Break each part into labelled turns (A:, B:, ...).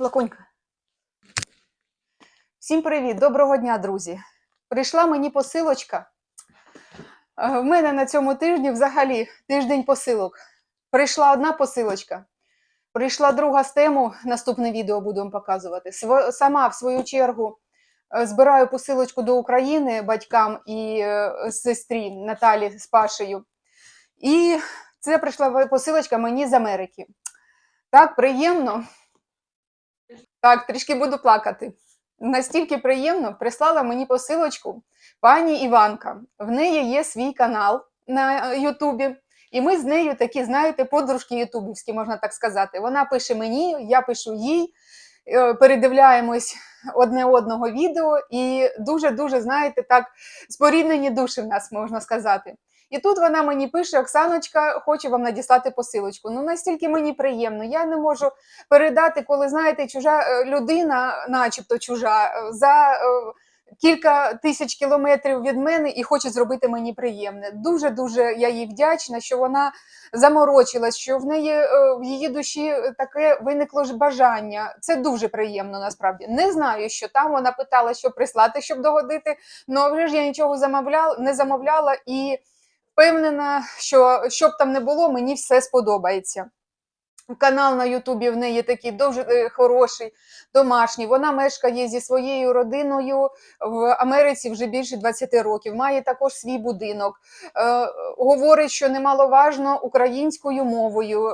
A: Лаконька. Всім привіт, доброго дня, друзі. Прийшла мені посилочка. Е, В мене на цьому тижні взагалі тиждень посилок. Прийшла одна посилочка, прийшла друга з тему, наступне відео буду вам показувати. Сама, в свою чергу, е, збираю посилочку до України батькам і е, сестрі Наталі з Пашею. І це прийшла посилочка мені з Америки. Так, приємно. Так, трішки буду плакати. Настільки приємно прислала мені посилочку пані Іванка. В неї є свій канал на Ютубі, і ми з нею такі, знаєте, подружки ютубівські, можна так сказати. Вона пише мені, я пишу їй, е, передивляємось одне одного відео, і дуже-дуже, знаєте, так споріднені душі в нас, можна сказати. І тут вона мені пише: Оксаночка, хочу вам надіслати посилочку. Ну настільки мені приємно. Я не можу передати, коли знаєте, чужа е, людина, начебто чужа, е, за е, кілька тисяч кілометрів від мене і хоче зробити мені приємне. Дуже дуже я їй вдячна, що вона заморочилась, що в неї в її душі таке виникло ж бажання. Це дуже приємно насправді. Не знаю, що там вона питала, що прислати, щоб догодити. Ну вже ж я нічого замовляла, не замовляла і впевнена, що щоб там не було, мені все сподобається. Канал на Ютубі в неї такий дуже е, хороший, домашній. Вона мешкає зі своєю родиною в Америці вже більше 20 років. Має також свій будинок. Е, говорить, що немаловажно українською мовою.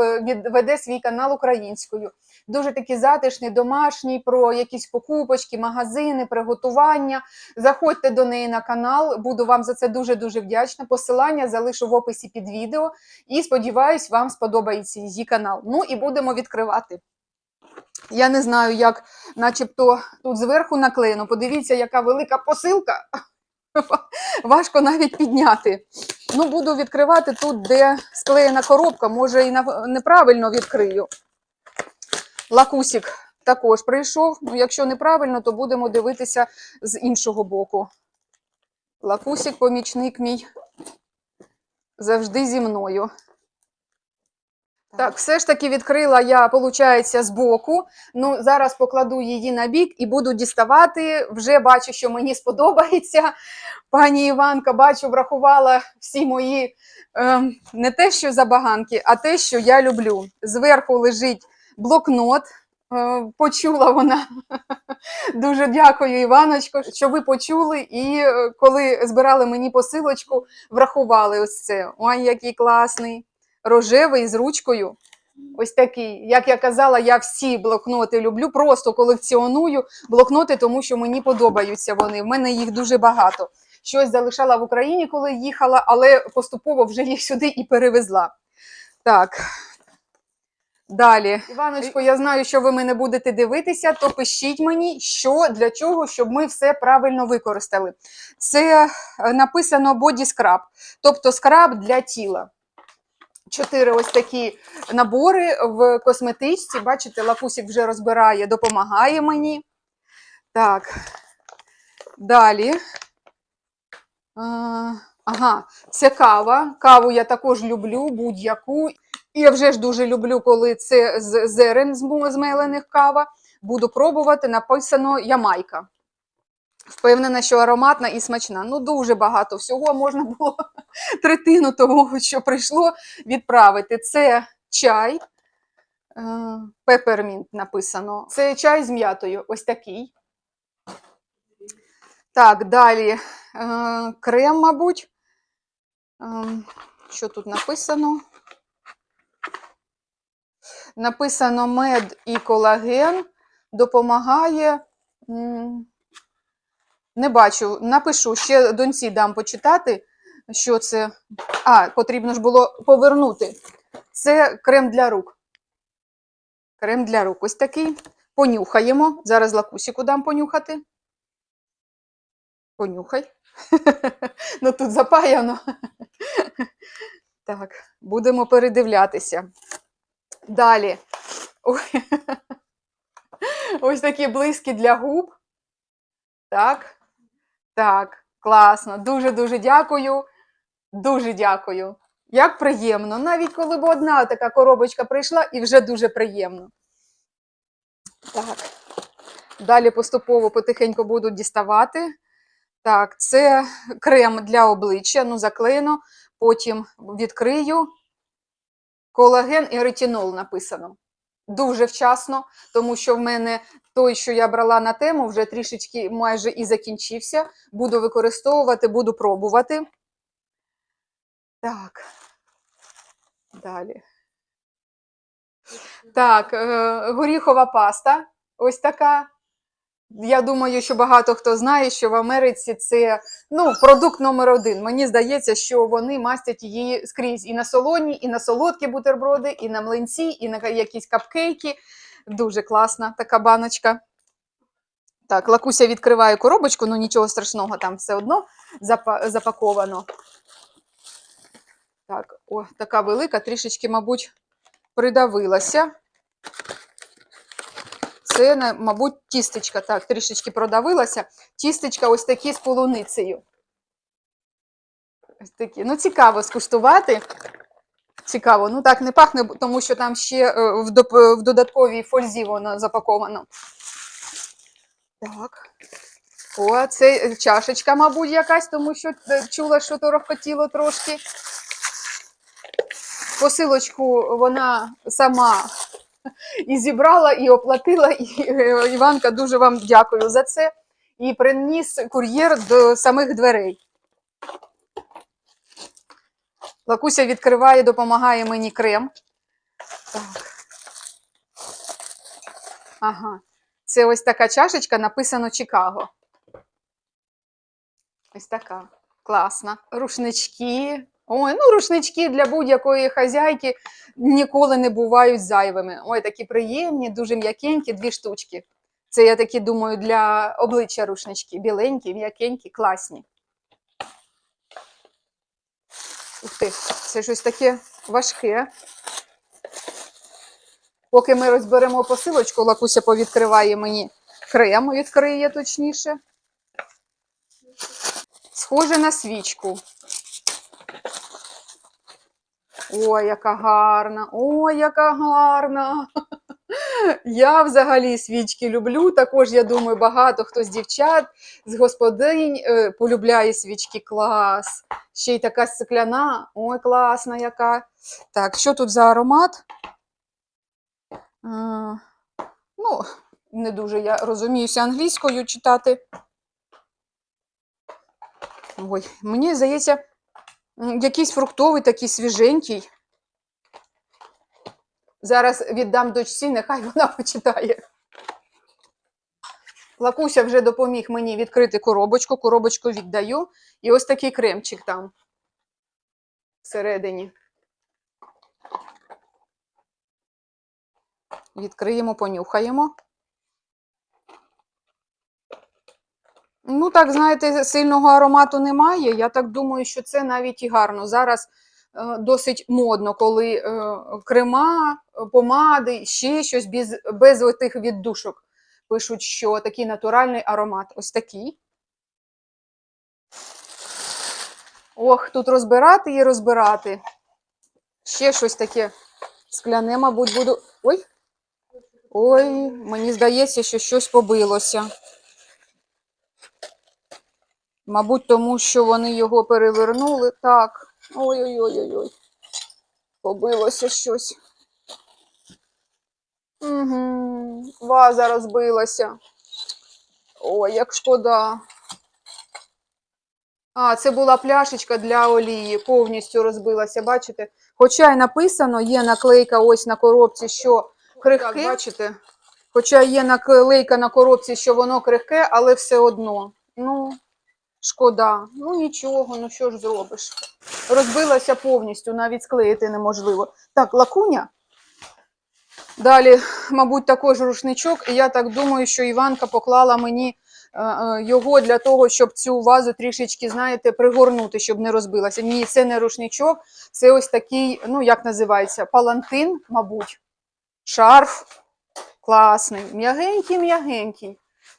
A: Е, веде свій канал українською. Дуже такий затишний, домашній, про якісь покупочки, магазини, приготування. Заходьте до неї на канал. Буду вам за це дуже дуже вдячна. Посилання залишу в описі під відео. І сподіваюсь, вам сподобається її канал. Ну і будемо відкривати. Я не знаю, як начебто тут зверху наклеєно. Подивіться, яка велика посилка. Важко навіть підняти. Ну, буду відкривати тут, де склеєна коробка, може і неправильно відкрию. Лакусік також прийшов. Ну, якщо неправильно, то будемо дивитися з іншого боку. Лакусік, помічник мій, завжди зі мною. Так, все ж таки відкрила я, виходить, з боку. Ну, зараз покладу її на бік і буду діставати. Вже бачу, що мені сподобається. Пані Іванка, бачу, врахувала всі мої ем, не те, що забаганки, а те, що я люблю. Зверху лежить блокнот. Е, Почула вона. Дуже дякую, Іваночко, що ви почули. І е, коли збирали мені посилочку, врахували ось це. Ой, який класний рожевий з ручкою. Ось такий. Як я казала, я всі блокноти люблю, просто колекціоную блокноти, тому що мені подобаються вони. В мене їх дуже багато. Щось залишала в Україні, коли їхала, але поступово вже їх сюди і перевезла. Так. Далі, Іваночко, я знаю, що ви мене будете дивитися, то пишіть мені, що для чого, щоб ми все правильно використали. Це е, написано body scrub, тобто скраб для тіла чотири ось такі набори в косметичці. Бачите, лапусік вже розбирає, допомагає мені. Так, далі. Ага, це кава. Каву я також люблю, будь-яку. Я вже ж дуже люблю, коли це з зерен зм- змелених кава. Буду пробувати. Написано Ямайка. Впевнена, що ароматна і смачна. Ну, дуже багато всього можна було третину того, що прийшло, відправити. Це чай. Пепермінт написано. Це чай з м'ятою. Ось такий. Так, далі е, крем, мабуть. Ем, Що тут написано? Написано мед і колаген допомагає. Не бачу, напишу, ще доньці дам почитати, що це. А, потрібно ж було повернути. Це крем для рук. Крем для рук. Ось такий. Понюхаємо. Зараз лакусіку дам понюхати. Понюхай. Ну тут запаяно. Так, будемо передивлятися. Далі. Ось такі блиски для губ. Так. Так, класно. Дуже-дуже дякую. Дуже дякую. Як приємно. Навіть коли б одна така коробочка прийшла, і вже дуже приємно. Так. Далі поступово потихеньку буду діставати. Так, це крем для обличчя, ну, заклеєно. Потім відкрию. Колаген і ретинол написано. Дуже вчасно, тому що в мене той, що я брала на тему, вже трішечки майже і закінчився. Буду використовувати, буду пробувати. Так. Далі. Так, е, горіхова паста. Ось така. Я думаю, що багато хто знає, що в Америці це ну, продукт номер один. Мені здається, що вони мастять її скрізь і на солоні, і на солодкі бутерброди, і на млинці, і на якісь капкейки. Дуже класна така баночка. Так, Лакуся відкриває коробочку, ну нічого страшного, там все одно запаковано. Так, о, така велика, трішечки, мабуть, придавилася. Це, мабуть, тістечка. Так, трішечки продавилася. Тістечка ось такі з полуницею. Ось такі. Ну, цікаво скуштувати. Цікаво. Ну так не пахне, тому що там ще е, в, доп- в додатковій фользі воно запаковано. Так. О, це чашечка, мабуть, якась, тому що е, чула, що торохкотіло трошки. Посилочку вона сама і зібрала, і оплатила. І е, Іванка, дуже вам дякую за це. І приніс кур'єр до самих дверей. Лакуся відкриває, допомагає мені крем. Так. Ага. Це ось така чашечка, написано Чикаго. Ось така. Класна. Рушнички. Ой, ну рушнички для будь-якої хазяйки ніколи не бувають зайвими. Ой, такі приємні, дуже м'якенькі, дві штучки. Це я такі думаю для обличчя рушнички. Біленькі, м'якенькі, класні. Ух ти, це щось таке важке. Поки ми розберемо посилочку, Лакуся повідкриває мені крем, відкриє точніше. Схоже на свічку. Ой, яка гарна! Ой, яка гарна! Я взагалі свічки люблю. Також, я думаю, багато хто з дівчат, з господинь е, полюбляє свічки. Клас. Ще й така стекляна. Ой, класна яка. Так, що тут за аромат? Е, ну, не дуже я розуміюся англійською читати. Ой, мені здається, якийсь фруктовий, такий свіженький. Зараз віддам дочці, нехай вона почитає. Лакуся вже допоміг мені відкрити коробочку, коробочку віддаю. І ось такий кремчик там всередині. Відкриємо, понюхаємо. Ну, так, знаєте, сильного аромату немає. Я так думаю, що це навіть і гарно. Зараз е, досить модно, коли е, крема, помади, ще щось без, без отих віддушок. Пишуть, що такий натуральний аромат. Ось такий. Ох, тут розбирати і розбирати. Ще щось таке скляне, мабуть, буду. Ой. Ой, мені здається, що щось побилося. Мабуть, тому що вони його перевернули. Так. Ой-ой-ой-ой. Побилося щось. Угу. Ваза розбилася. Ой, як шкода. А, це була пляшечка для олії, повністю розбилася, бачите? Хоча й написано, є наклейка ось на коробці, що крихке. Так, бачите? Хоча є наклейка на коробці, що воно крихке, але все одно. Ну, шкода. Ну нічого, ну що ж зробиш? Розбилася повністю, навіть склеїти неможливо. Так, лакуня. Далі, мабуть, також рушничок. І я так думаю, що Іванка поклала мені е, е, його для того, щоб цю вазу трішечки, знаєте, пригорнути, щоб не розбилася. Ні, це не рушничок, це ось такий, ну як називається, палантин, мабуть, шарф. Класний, м'ягенький-м'ягенький,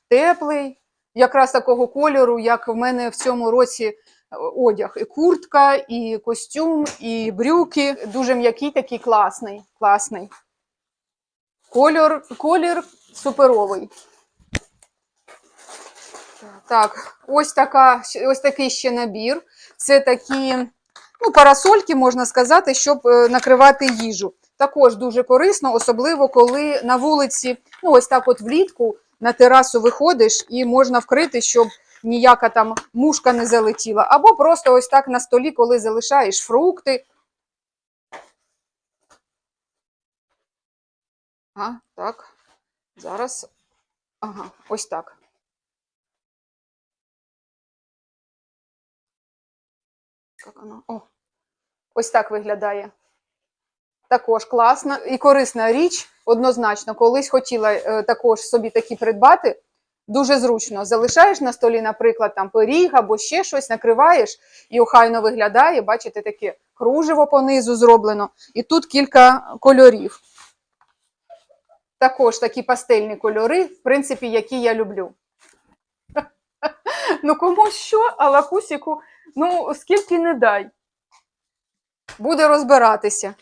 A: теплий, якраз такого кольору, як в мене в цьому році е, одяг. І куртка, і костюм, і брюки. Дуже м'який, такий класний. класний. Кольор, колір суперовий. Так, ось, така, ось такий ще набір. Це такі ну, парасольки, можна сказати, щоб е, накривати їжу. Також дуже корисно, особливо коли на вулиці, ну ось так от влітку на терасу виходиш і можна вкрити, щоб ніяка там мушка не залетіла. Або просто ось так на столі, коли залишаєш фрукти. А, так. Зараз. Ага, ось так. Як воно? О, ось так виглядає. Також класна і корисна річ, однозначно. Колись хотіла е, також собі такі придбати. Дуже зручно. Залишаєш на столі, наприклад, там пиріг або ще щось, накриваєш і охайно виглядає. Бачите, таке кружево понизу зроблено. І тут кілька кольорів. Також такі пастельні кольори, в принципі, які я люблю. Ну, комусь що, а лакусіку, ну, скільки не дай. Буде розбиратися.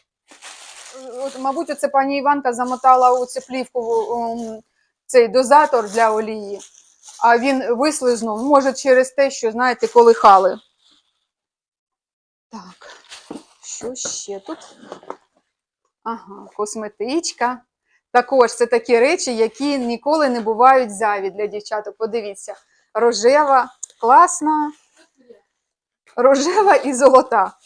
A: От, мабуть, оце пані Іванка замотала у цю плівку цей дозатор для олії, а він вислизнув, може, через те, що, знаєте, колихали. Так, що ще тут? Ага, косметичка. Також це такі речі, які ніколи не бувають зайві для дівчаток. Подивіться, рожева, класна, рожева і золота.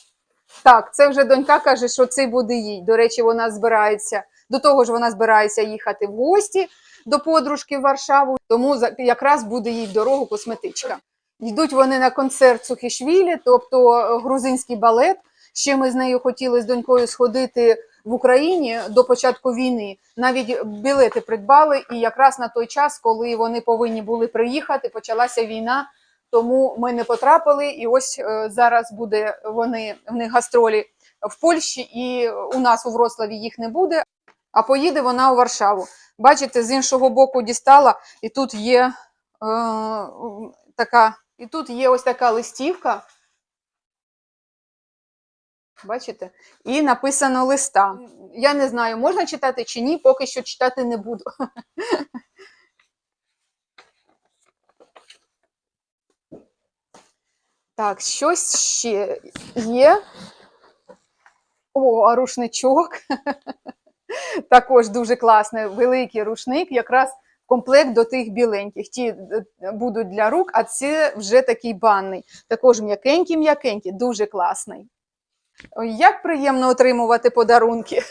A: Так, це вже донька каже, що це буде їй. До речі, вона збирається, до того ж, вона збирається їхати в гості до подружки в Варшаву, тому якраз буде їй в дорогу косметичка. Йдуть вони на концерт Сухішвілі, тобто е, грузинський балет. Ще ми з нею хотіли з донькою сходити в Україні до початку війни. Навіть білети придбали, і якраз на той час, коли вони повинні були приїхати, почалася війна. Тому ми не потрапили, і ось е, зараз буде вони в них гастролі в Польщі, і у нас у Вроцлаві їх не буде. А поїде вона у Варшаву. Бачите, з іншого боку дістала, і тут є е, така, і тут є ось така листівка. Бачите? І написано листа. Я не знаю, можна читати чи ні, поки що читати не буду. Так, щось ще є. О, рушничок. Також дуже класний, великий рушник, якраз комплект до тих біленьких. Ті е, будуть для рук, а це вже такий банний. Також м'якенький-м'якенький, дуже класний. Як приємно отримувати подарунки.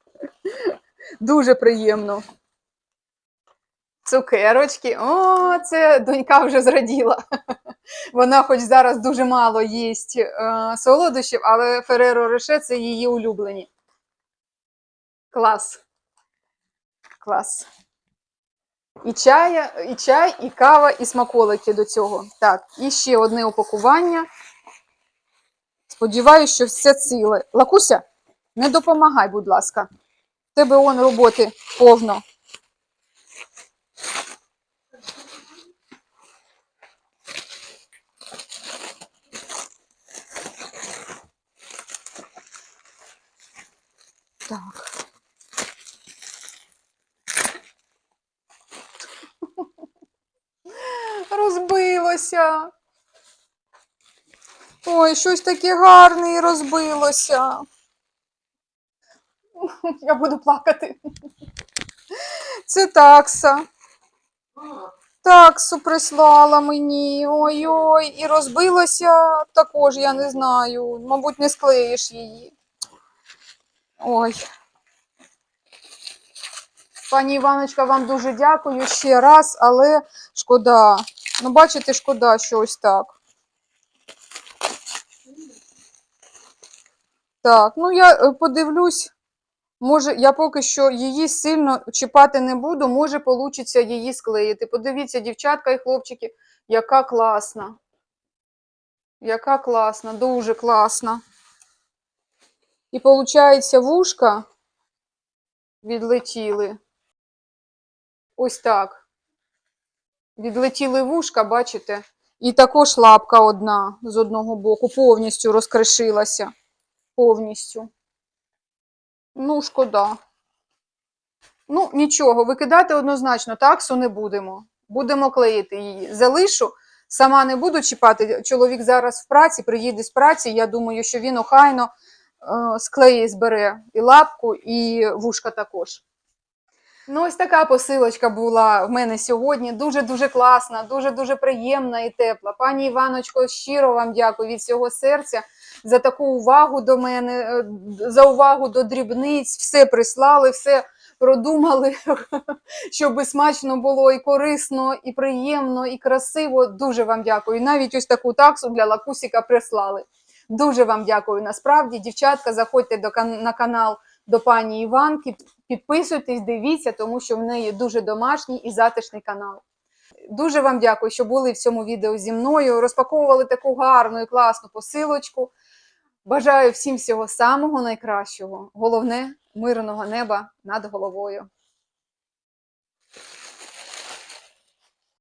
A: Дуже приємно. Цукерочки. О, це донька вже зраділа. Вона, хоч зараз дуже мало їсть е, солодощів, але Фереро Роше це її улюблені. Клас. Клас. І чай, і чай, і кава, і смаколики до цього. Так, і ще одне упакування. Сподіваюсь, що все ціле. Лакуся, не допомагай, будь ласка. Тебе он роботи повно. Так. Розбилося. Ой, щось таке гарне і розбилося. Я буду плакати. Це такса. Таксу прислала мені. Ой-ой, і розбилося також, я не знаю. Мабуть, не склеїш її. Ой. Пані Іваночка, вам дуже дякую ще раз, але шкода. Ну, бачите, шкода, що ось так. Так, ну я е, подивлюсь. Може, я поки що її сильно чіпати не буду, може, получиться її склеїти. Подивіться, дівчатка і хлопчики, яка класна. Яка класна, дуже класна. І виходить, вушка відлетіли. Ось так. Відлетіли вушка, бачите? І також лапка одна з одного боку повністю розкришилася. Повністю. Ну, шкода. Ну, нічого, викидати однозначно таксу не будемо. Будемо клеїти її. Залишу, сама не буду чіпати. Чоловік зараз в праці, приїде з праці. Я думаю, що він охайно е, склеє, збере і лапку, і вушка також. Ну, ось така посилочка була в мене сьогодні. Дуже-дуже класна, дуже-дуже приємна і тепла. Пані Іваночко, щиро вам дякую від всього серця за таку увагу до мене, е, за увагу до дрібниць. Все прислали, все продумали, щоб смачно було і корисно, і приємно, і красиво. Дуже вам дякую. Навіть ось таку таксу для лакусіка прислали. Дуже вам дякую. Насправді, дівчатка, заходьте до на канал до пані Іванки, підписуйтесь, дивіться, тому що в неї дуже домашній і затишний канал. Дуже вам дякую, що були в цьому відео зі мною. Розпаковували таку гарну і класну посилочку. Бажаю всім всього самого найкращого. Головне мирного неба над головою.